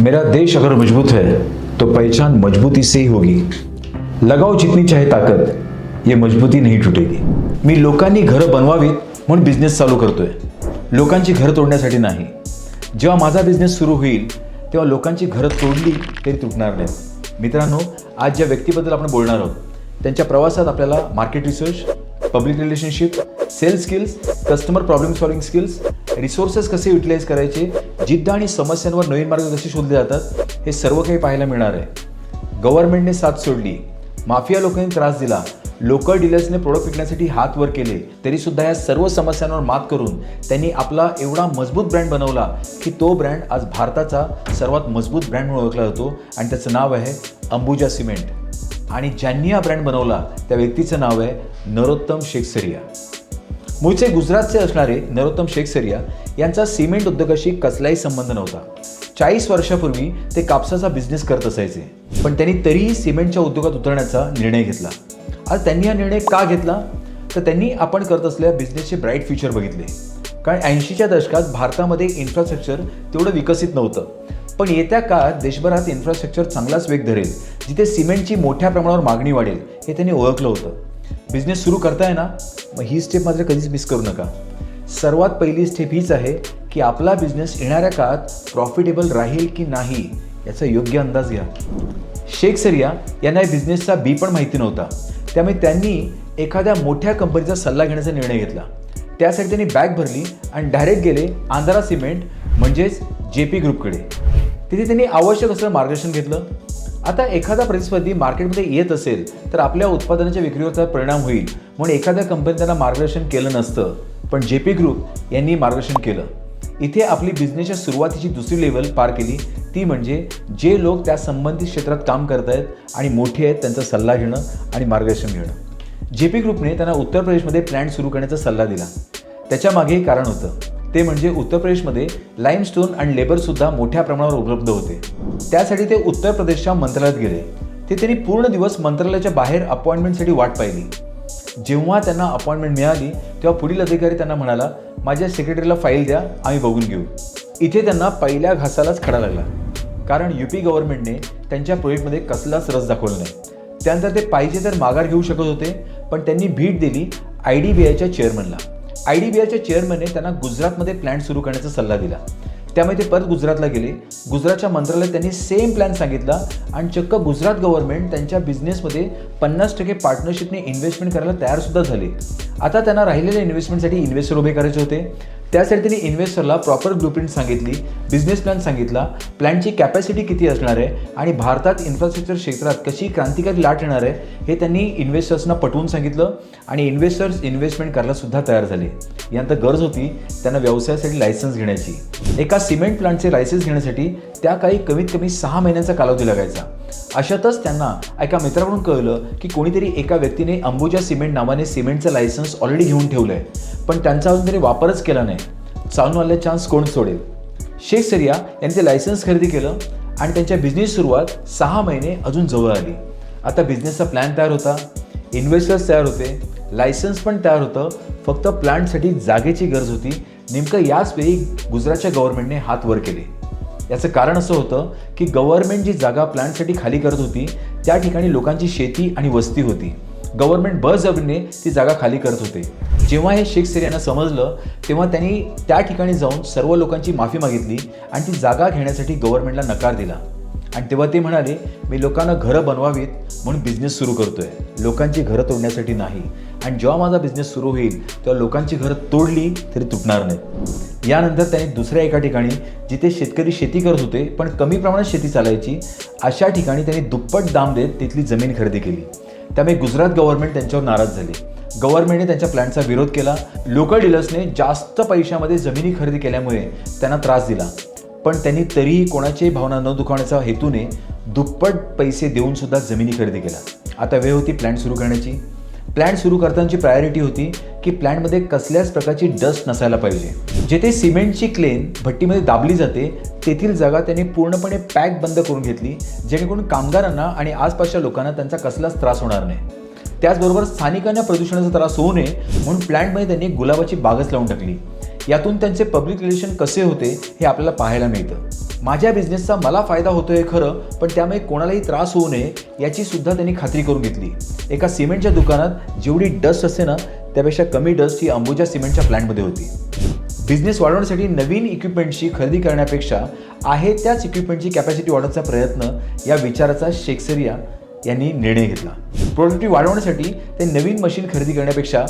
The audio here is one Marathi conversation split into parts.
मेरा देश अगर मजबूत है तो पहचान मजबूती से ही होगी। लगाओ जितनी चाहे ताकद ये मजबूती नाही तुटेगी मी लोकांनी घरं बनवावीत म्हणून बिझनेस चालू करतोय. लोकांची घरं तोडण्यासाठी नाही. जेव्हा माझा बिझनेस सुरू होईल तेव्हा लोकांची घरं तोडली तरी तुटणार नाहीत. मित्रांनो आज ज्या व्यक्तीबद्दल आपण बोलणार आहोत त्यांच्या प्रवासात आपल्याला market research public relationship sales skills customer problem solving skills resources कसे युटिलाइज करायचे? जिद्द आणि समस्यांवर नवीन मार्ग कसे शोधले जातात? हे सर्व काही पाहायला मिळणार आहे. गव्हर्नमेंटने साथ सोडली. माफिया लोकांनी त्रास दिला. लोकल डीलर्सने प्रोडक्ट विकण्यासाठी हात वर केले. तरी सुद्धा या सर्व समस्यांवर मात करून त्यांनी आपला एवढा मजबूत ब्रँड बनवला की तो ब्रँड आज भारताचा सर्वात मजबूत ब्रँड म्हणून ओळखला जातो आणि त्याचं नाव आहे अंबुजा सिमेंट. आणि ज्यांनी हा ब्रँड बनवला त्या व्यक्तीचं नाव आहे नरोत्तम शेखसरिया. मूळचे गुजरातचे असणारे नरोत्तम शेखसरिया यांचा सिमेंट उद्योगाशी कसलाही संबंध नव्हता. चाळीस वर्षापूर्वी ते कापसाचा बिझनेस करत असायचे. पण त्यांनी तरीही सिमेंटच्या उद्योगात उतरण्याचा निर्णय घेतला. आज त्यांनी हा निर्णय का घेतला? तर त्यांनी आपण करत असलेल्या बिझनेसचे ब्राईट फ्युचर बघितले. कारण ऐंशीच्या दशकात भारतामध्ये इन्फ्रास्ट्रक्चर तेवढं विकसित नव्हतं. पण येत्या काळात देशभरात इन्फ्रास्ट्रक्चर चांगलाच वेग धरेल जिथे सिमेंटची मोठ्या प्रमाणावर मागणी वाढेल हे त्यांनी ओळखलं होतं. बिझनेस सुरू करताय ना मग ही स्टेप मात्र कधीच मिस करू नका. सर्वात पहिली स्टेप हीच आहे की आपला बिझनेस येणाऱ्या काळात प्रॉफिटेबल राहील की नाही याचा योग्य अंदाज घ्या. शेख सरिया यांना या बिझनेसचा बी पण माहिती नव्हता. त्यामुळे त्यांनी एखाद्या मोठ्या कंपनीचा सल्ला घेण्याचा निर्णय घेतला. त्यासाठी त्यांनी बॅग भरली आणि डायरेक्ट गेले आंध्रा सिमेंट म्हणजेच जे पी ग्रुपकडे तिथे त्यांनी आवश्यक असं मार्गदर्शन घेतलं. आता एखादा प्रतिस्पर्धी मार्केटमध्ये येत असेल तर आपल्या उत्पादनाच्या विक्रीवर परिणाम होईल. म्हणून एखाद्या कंपनी त्यांना मार्गदर्शन केलं नसतं. पण जे पी ग्रुप यांनी मार्गदर्शन केलं. इथे आपली बिझनेसच्या सुरुवातीची दुसरी लेवल पार केली. ती म्हणजे जे लोक त्या संबंधित क्षेत्रात काम करत आहेत आणि मोठे आहेत त्यांचा सल्ला घेणं आणि मार्गदर्शन घेणं. जे पी ग्रुपने त्यांना उत्तर प्रदेशमध्ये प्लॅन सुरू करण्याचा सल्ला दिला. त्याच्यामागेही कारण होतं. ते म्हणजे उत्तर प्रदेशमध्ये लाईमस्टोन आणि लेबरसुद्धा मोठ्या प्रमाणावर उपलब्ध होते. त्यासाठी ते उत्तर प्रदेशच्या मंत्रालयात गेले. ते त्यांनी पूर्ण दिवस मंत्रालयाच्या बाहेर अपॉइंटमेंटसाठी वाट पाहिली. जेव्हा त्यांना अपॉइंटमेंट मिळाली तेव्हा पुढील अधिकारी त्यांना म्हणाला माझ्या सेक्रेटरीला फाईल द्या आम्ही बघून घेऊ. इथे त्यांना पहिल्या घासालाच खडा लागला. कारण यू पी गव्हर्नमेंटने त्यांच्या प्रोजेक्टमध्ये कसलाच रस दाखवला नाही. त्यानंतर ते पाहिजे तर माघार घेऊ शकत होते पण त्यांनी भीट दिली आय डी बी आयच्या चेअरमनला आय डी बी आयच्या चेअरमनने त्यांना गुजरातमध्ये प्लॅन सुरू करण्याचा सल्ला दिला. त्यामुळे ते परत गुजरातला गेले. गुजरातच्या मंत्रालयात त्यांनी सेम प्लॅन सांगितला आणि चक्क गुजरात गव्हर्नमेंट त्यांच्या बिझनेसमध्ये पन्नास टक्के पार्टनरशिपने इन्व्हेस्टमेंट करायला तयारसुद्धा झाले. आता त्यांना राहिलेल्या इन्व्हेस्टमेंटसाठी इन्व्हेस्टर उभे करायचे होते. त्यासाठी त्यांनी इन्व्हेस्टरला प्रॉपर ब्लूप्रिंट सांगितली बिझनेस प्लॅन सांगितला प्लॅनची कॅपॅसिटी किती असणार आहे आणि भारतात इन्फ्रास्ट्रक्चर क्षेत्रात कशी क्रांतिकारी लाट येणार आहे हे त्यांनी इन्व्हेस्टर्सना पटवून सांगितलं आणि इन्व्हेस्टर्स इन्व्हेस्टमेंट करायला सुद्धा तयार झाले. यानंतर गरज होती त्यांना व्यवसायासाठी लायसन्स घेण्याची. एका सिमेंट प्लांटचे लायसन्स घेण्यासाठी त्या काही कमीत कमी सहा महिन्यांचा कालावधी लागायचा. अशातच त्यांना एका मित्राकडून कळलं की कोणीतरी एका व्यक्तीने अंबुजा सिमेंट नावाने सिमेंटचं लायसन्स ऑलरेडी घेऊन ठेवलं आहे पण त्यांचा अजून तरी वापरच केला नाही. चालून आलेला चान्स कोण सोडेल? शेख सरिया यांनी ते लायसन्स खरेदी केलं आणि त्यांच्या बिझनेस सुरुवात सहा महिने अजून जवळ आली. आता बिझनेसचा प्लॅन तयार होता. इन्व्हेस्टर्स तयार होते. लायसन्स पण तयार होतं. फक्त प्लांटसाठी जागेची गरज होती. नेमकं याच वेळी गुजरातच्या गव्हर्नमेंटने हात वर केले. याचं कारण असं होतं की गव्हर्नमेंट जी जागा प्लॅनसाठी खाली करत होती त्या ठिकाणी लोकांची शेती आणि वस्ती होती. गव्हर्नमेंट बळजबरीने ती जागा खाली करत होते. जेव्हा हे शेख सर यांना समजलं तेव्हा त्यांनी त्या ठिकाणी जाऊन सर्व लोकांची माफी मागितली आणि ती जागा घेण्यासाठी गव्हर्नमेंटला नकार दिला. आणि तेव्हा ते म्हणाले मी लोकांना घरं बनवावीत म्हणून बिझनेस सुरू करतोय. लोकांची घरं तोडण्यासाठी नाही. आणि जेव्हा माझा बिझनेस सुरू होईल तेव्हा लोकांची घरं तोडली तरी तुटणार नाहीत. यानंतर त्यांनी दुसऱ्या एका ठिकाणी जिथे शेतकरी शेती करत होते पण कमी प्रमाणात शेती चालायची अशा ठिकाणी त्यांनी दुप्पट दाम देत तिथली जमीन खरेदी केली. त्यामुळे गुजरात गव्हर्नमेंट त्यांच्यावर नाराज झाले. गव्हर्नमेंटने त्यांच्या प्लॅनचा विरोध केला. लोकल डीलर्सने जास्त पैशामध्ये जमिनी खरेदी केल्यामुळे त्यांना त्रास दिला. पण त्यांनी तरीही कोणाच्याही भावना न दुखावण्याचा हेतूने दुप्पट पैसे देऊन सुद्धा जमिनी खरेदी केला आता वेळ होती प्लॅन सुरू करण्याची. प्लॅन सुरू करतानाची प्रायोरिटी होती की प्लॅनमध्ये कसल्याच प्रकारची डस्ट नसायला पाहिजे. जेथे सिमेंटची क्लेन भट्टीमध्ये दाबली जाते तेथील जागा त्यांनी पूर्णपणे पॅक बंद करून घेतली जेणेकरून कामगारांना आणि आसपासच्या लोकांना त्यांचा कसलाच त्रास होणार नाही. त्याचबरोबर स्थानिकांना प्रदूषणाचा त्रास होऊ नये म्हणून प्लॅन्टमध्ये त्यांनी गुलाबाची बागच लावून टाकली. यातून त्यांचे पब्लिक रिलेशन कसे होते हे आपल्याला पाहायला मिळतं. माझ्या बिझनेसचा मला फायदा होतोय खरं पण त्यामुळे कोणालाही त्रास होऊ नये याची सुद्धा त्यांनी खात्री करून घेतली. एका सिमेंटच्या दुकानात जेवढी डस्ट असते ना त्यापेक्षा कमी डस्ट ही अंबुजा सिमेंटच्या प्लॅन्टमध्ये होती. बिझनेस वाढवण्यासाठी नवीन इक्विपमेंटची खरेदी करण्यापेक्षा आहे त्याच इक्विपमेंटची कॅपॅसिटी वाढवण्याचा प्रयत्न या विचाराचा शेक्सरिया यांनी निर्णय घेतला. प्रोडक्टिव्ह वाढवण्यासाठी ते नवीन मशीन खरेदी करण्यापेक्षा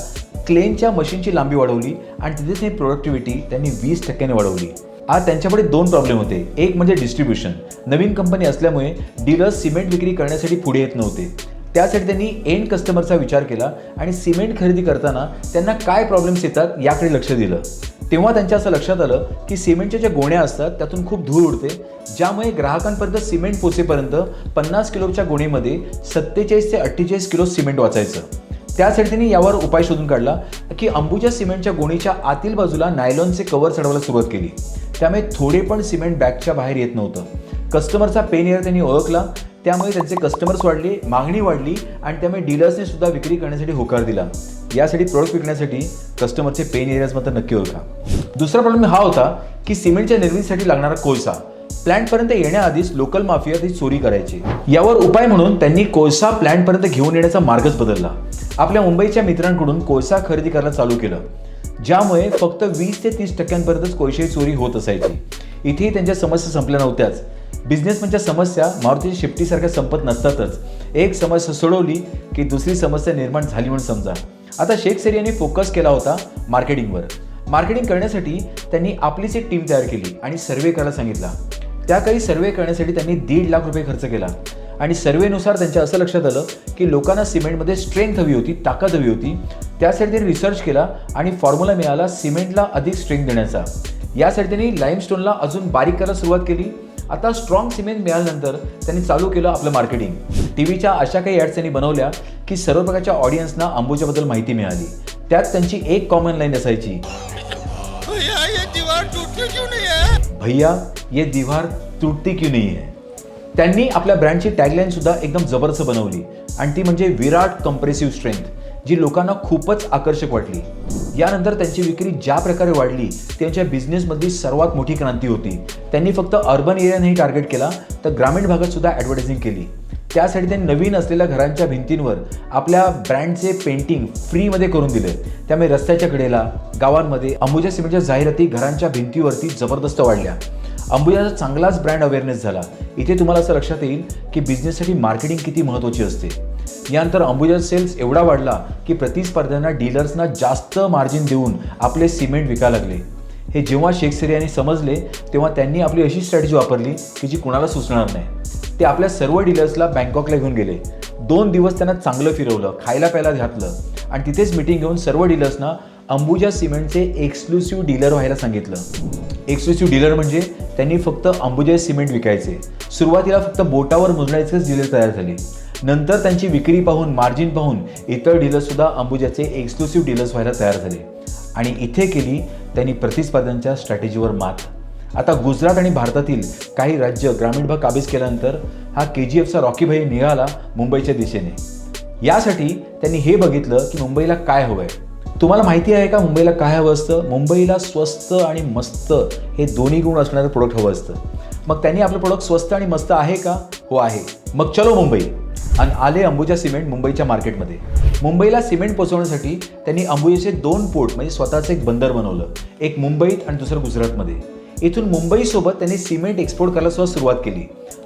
क्लेनच्या मशीनची लांबी वाढवली आणि तिथे ही प्रोडक्टिव्हिटी त्यांनी वीस टक्क्याने वाढवली. आज त्यांच्याकडे दोन प्रॉब्लेम होते. एक म्हणजे डिस्ट्रीब्युशन नवीन कंपनी असल्यामुळे डीलर्स सिमेंट विक्री करण्यासाठी पुढे येत नव्हते. त्यासाठी त्यांनी एंड कस्टमरचा विचार केला आणि सिमेंट खरेदी करताना त्यांना काय प्रॉब्लेम्स येतात याकडे लक्ष दिलं. तेव्हा त्यांच्या असं लक्षात आलं की सिमेंटच्या ज्या गोण्या असतात त्यातून खूप धूळ उडते ज्यामुळे ग्राहकांपर्यंत सिमेंट पोचेपर्यंत पन्नास किलोच्या गोणीमध्ये सत्तेचाळीस ते अठ्ठेचाळीस किलो सिमेंट वाचायचं. त्यासाठी त्यांनी यावर उपाय शोधून काढला की अंबुजा सिमेंटच्या गोणीच्या आतील बाजूला नायलॉनचे कव्हर चढवायला सुरुवात केली. त्यामुळे थोडे पण सिमेंट बॅगच्या बाहेर येत नव्हतं. कस्टमरचा पेन एअर त्यांनी ओळखला. त्यामुळे त्यांचे कस्टमर्स वाढले मागणी वाढली आणि त्यामुळे डीलर्सने सुद्धा विक्री करण्यासाठी होकार दिला. यासाठी प्रोडक्ट विकण्यासाठी कस्टमरचे पेन एरियाज मात्र नक्की ओळखा. दुसरा प्रॉब्लेम हा होता की सिमेंटच्या निर्मितीसाठी लागणारा कोळसा. प्लॅन्टपर्यंत येण्याआधीच लोकल माफिया ती चोरी करायची. यावर उपाय म्हणून त्यांनी कोळसा प्लॅन्टपर्यंत घेऊन येण्याचा मार्गच बदलला. आपल्या मुंबईच्या मित्रांकडून कोळसा खरेदी करायला चालू केलं. ज्यामुळे फक्त वीस ते तीस टक्क्यांपर्यंतच कोळशाची चोरी होत असायची. इथेही त्यांच्या समस्या संपल्या नव्हत्याच. बिझनेसमनच्या समस्या मारुतीच्या शिफ्टीसारख्या संपत नसतातच. एक समस्या सोडवली की दुसरी समस्या निर्माण झाली म्हणून समजा. आता शेख सर यांनी फोकस केला होता मार्केटिंगवर मार्केटिंग करण्यासाठी त्यांनी आपलीच एक टीम तयार केली आणि सर्वे करायला सांगितला. त्या काही सर्वे करण्यासाठी त्यांनी दीड लाख रुपये खर्च केला. आणि सर्वेनुसार त्यांच्या असं लक्षात आलं की लोकांना सिमेंटमध्ये स्ट्रेंथ हवी होती ताकद हवी होती. त्यासाठी त्यांनी रिसर्च केला आणि फॉर्म्युला मिळाला सिमेंटला अधिक स्ट्रेंथ देण्याचा. यासाठी त्यांनी लाईमस्टोनला अजून बारीक करायला सुरुवात केली. आता स्ट्रॉंग सिमेंट मिळाल्यानंतर त्यांनी चालू केलं आपलं मार्केटिंग टी व्हीच्या अशा काही ॲड्स त्यांनी बनवल्या की सर्व प्रकारच्या ऑडियन्सना अंबुजाबद्दल माहिती मिळाली. त्यात त्यांची एक कॉमन लाईन असायची. भैया ये दीवार तुटती क्यों नाही आहे त्यांनी आपल्या ब्रँडची टॅगलाईन सुद्धा एकदम जबरदस्त बनवली. आणि ती म्हणजे विराट कंप्रेसिव्ह स्ट्रेंथ जी लोकांना खूपच आकर्षक वाटली. यानंतर त्यांची विक्री ज्या प्रकारे वाढली त्यांच्या बिझनेसमधली सर्वात मोठी क्रांती होती. त्यांनी फक्त अर्बन एरिया नाही टार्गेट केला तर ग्रामीण भागात सुद्धा ॲडव्हर्टायझिंग केली. त्यासाठी त्यांनी नवीन असलेल्या घरांच्या भिंतींवर आपल्या ब्रँडचे पेंटिंग फ्रीमध्ये करून दिले. त्यामुळे रस्त्याच्या कडेला गावांमध्ये अंबुजा सिमेंटच्या जाहिराती घरांच्या भिंतीवरती जबरदस्त वाढल्या. अंबुजाचा चांगलाच ब्रँड अवेअरनेस झाला. इथे तुम्हाला असं लक्षात येईल की बिझनेससाठी मार्केटिंग किती महत्त्वाची असते. यानंतर अंबुजा सेल्स एवढा वाढला की प्रतिस्पर्ध्यांना डीलर्सना जास्त मार्जिन देऊन आपले सिमेंट विकायला लागले. हे जेव्हा शेख यांनी समजले तेव्हा त्यांनी आपली अशी स्ट्रॅटेजी वापरली की जी कुणाला सुचणार नाही. ते आपल्या सर्व डीलर्सला बँकॉकला घेऊन गेले. दोन दिवस त्यांना चांगलं फिरवलं खायला प्यायला घातलं. आणि तिथेच मिटिंग घेऊन सर्व डीलर्सना अंबुजा सिमेंटचे एक्सक्लुसिव्ह डीलर व्हायला सांगितलं. एक्सक्लुसिव्ह डीलर म्हणजे त्यांनी फक्त अंबुजा सिमेंट विकायचे. सुरुवातीला फक्त बोटावर मोजण्याचेच डीलर तयार झाले. नंतर त्यांची विक्री पाहून मार्जिन पाहून इतर डीलर्ससुद्धा अंबुजाचे एक्सक्लुसिव्ह डीलर्स व्हायला तयार झाले. आणि इथे केली त्यांनी प्रतिस्पर्ध्यांच्या स्ट्रॅटेजीवर मात. आता गुजरात आणि भारतातील काही राज्य ग्रामीण भाग काबीज केल्यानंतर हा के जी एफचा रॉकी भाई निघाला मुंबईच्या दिशेने. यासाठी त्यांनी हे बघितलं की मुंबईला काय हवं आहे तुम्हाला माहिती आहे का मुंबईला काय हवं असतं? मुंबईला स्वस्त आणि मस्त हे दोन्ही गुण असणारं प्रोडक्ट हवं असतं. मग त्यांनी आपलं प्रोडक्ट स्वस्त आणि मस्त आहे का? हो आहे. मग चलो मुंबई. आणि आले अंबुजा सिमेंट मुंबईच्या मार्केटमध्ये. मुंबईला सिमेंट पोचवण्यासाठी त्यांनी अंबुजाचे दोन पोर्ट म्हणजे स्वतःचं एक बंदर बनवलं. एक मुंबईत आणि दुसरं गुजरातमध्ये. इथून मुंबईसोबत त्यांनी सिमेंट एक्सपोर्ट करायला सुद्धा सुरुवात केली.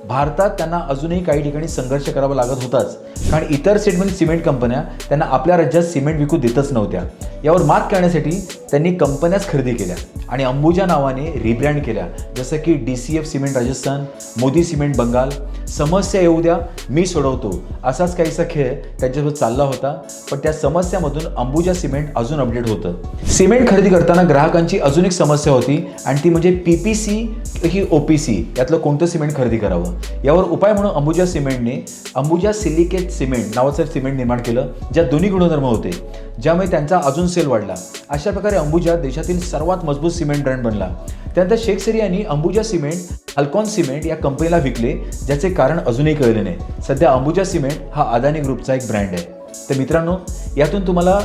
भारतात त्यांना अजूनही काही ठिकाणी संघर्ष करावा लागत होताच. कारण इतर स्टेटमधील सिमेंट कंपन्या त्यांना आपल्या राज्यात सिमेंट विकू देतच नव्हत्या. यावर मात करण्यासाठी त्यांनी कंपन्याच खरेदी केल्या आणि अंबुजा नावाने रिब्रँड केल्या. जसं की D C F cement Rajasthan Modi cement Bengal समस्या येऊ द्या मी सोडवतो. असाच काहीसा खेळ त्यांच्यासोबत चालला होता. पण त्या समस्यामधून अंबुजा सिमेंट अजून अपडेट होतं. सिमेंट खरेदी करताना ग्राहकांची अजून एक समस्या होती आणि ती म्हणजे पी पी सी ही ओ पी सी यातलं कोणतं सिमेंट खरेदी करावं. यावर उपाय म्हणून अंबुजा सिमेंटने अंबुजा सिलिकेट सिमेंट नावाचं सिमेंट निर्माण केलं ज्या दोन्ही गुणधर्म होते. ज्यामुळे त्यांचा अजून सेल वाढला. अशा प्रकारे अंबुजा देशातील सर्वात मजबूत सिमेंट ब्रँड बनला. त्यानंतर शेख सरी यांनी अंबुजा सिमेंट अल्कॉन सिमेंट या कंपनीला विकले ज्याचे कारण अजूनही कळले नाही. सध्या अंबुजा सिमेंट हा अदानी ग्रुपचा एक ब्रँड आहे. तर मित्रांनो यातून तुम्हाला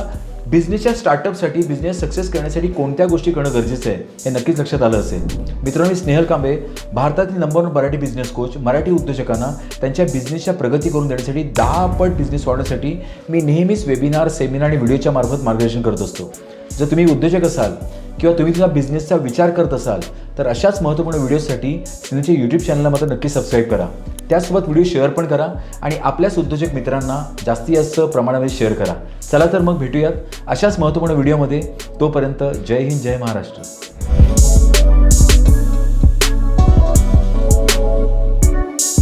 बिझनेसच्या स्टार्टअपसाठी बिझनेस सक्सेस करण्यासाठी कोणत्या गोष्टी करणं गरजेचं आहे हे नक्कीच लक्षात आलं असेल. मित्रांनो मी स्नेहल कांबे भारतातील number one Marathi business coach Marathi उद्योजकांना त्यांच्या बिझनेसच्या प्रगती करून देण्यासाठी दहा पट बिझनेस वाढवण्यासाठी मी नेहमीच वेबिनार सेमिनार आणि व्हिडिओच्या मार्फत मार्गदर्शन करत असतो. जर तुम्ही उद्योजक असाल किंवा तुम्ही तुझा बिझनेसचा विचार करत असाल तर अशाच महत्त्वपूर्ण व्हिडिओसाठी तुमच्या यूट्यूब चॅनलला मात्र नक्की सबस्क्राईब करा. त्यासोबत व्हिडिओ शेअर पण करा आणि आपल्याच उद्योजक मित्रांना जास्तीत जास्त प्रमाणामध्ये शेअर करा. चला तर मग भेटूयात अशाच महत्त्वपूर्ण व्हिडिओमध्ये तोपर्यंत जय हिंद जय महाराष्ट्र.